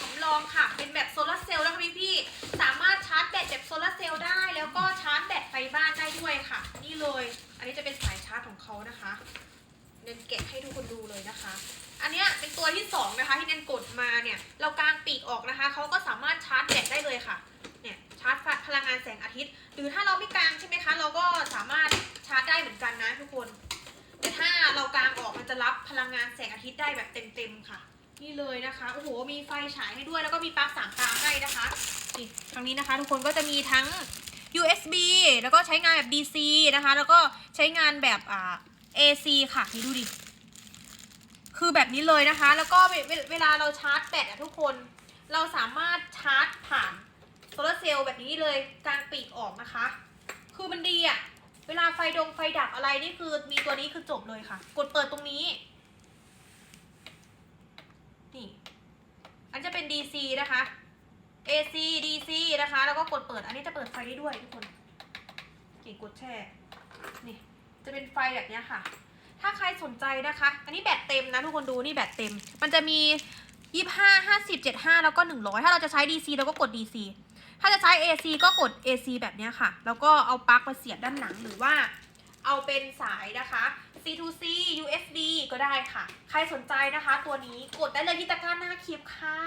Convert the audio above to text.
สำรองค่ะ เป็นแบบโซลาเซลล์นะคะพี่พี่สามารถชาร์จแบตแบบโซลาเซลล์ได้ แล้วก็ชาร์จแบตไฟบ้านได้ด้วยค่ะ นี่เลย อันนี้จะเป็นสายชาร์จของเขานะคะเนนเก็บให้ทุกคนดูเลยนะคะ อันนี้เป็นตัวที่2นะคะที่เนนกดมาเนี่ย เรากางปีกออกนะคะเขาก็สามารถชาร์จแบตได้เลยค่ะ เนี่ยชาร์จพลังงานแสงอาทิตย์ หรือถ้าเราไม่กางใช่ไหมคะ เราก็สามารถชาร์จได้เหมือนกันนะทุกคน แต่ถ้าเรากางออกมันจะรับพลังงานแสงอาทิตย์ได้แบบเต็มๆค่ะ นี่เลยนะคะโอ้โหมีไฟฉายให้ด้วยแล้วก็มีปลั๊กสามตาให้นะคะนี่ทางนี้นะคะ ทุกคนก็จะมีทั้ง USB แล้วก็ใช้งานแบบ DC นะคะ แล้วก็ใช้งานแบบอ่า AC ค่ะ นี่ดูดิ คือแบบนี้เลยนะคะ แล้วก็เวเวลาเราชาร์จแบตอะทุกคน เราสามารถชาร์จผ่านโซลาร์เซลล์แบบนี้เลยกลางปีกออกนะคะ คือมันดีอะเวลาไฟดงไฟดับอะไรนี่คือมีตัวนี้คือจบเลยค่ะ กดเปิดตรงนี้ อันจะเป็น DC นะคะ AC DC นะคะ แล้วก็กดเปิด อันนี้จะเปิดไฟได้ด้วยทุกคนเก่งกดแช่ นี่ จะเป็นไฟแบบนี้ค่ะ ถ้าใครสนใจนะคะ อันนี้แบตเต็มนะทุกคนดูนี่แบตเต็ม มันจะมียี่ห้าห้าสิบเจ็ดห้าแล้วก็หนึ่งร้อยถ้าเราจะใช้ DC เราก็กด DC ถ้าจะใช้ AC ก็กด AC แบบนี้ค่ะ แล้วก็เอาปลั๊กมาเสียบด้านหลังหรือว่าเอาเป็นสายนะคะ C2C USB ก็ได้ค่ะ ใครสนใจนะคะ ตัวนี้กดได้เลยที่ตะกร้าหน้าคลิปค่ะ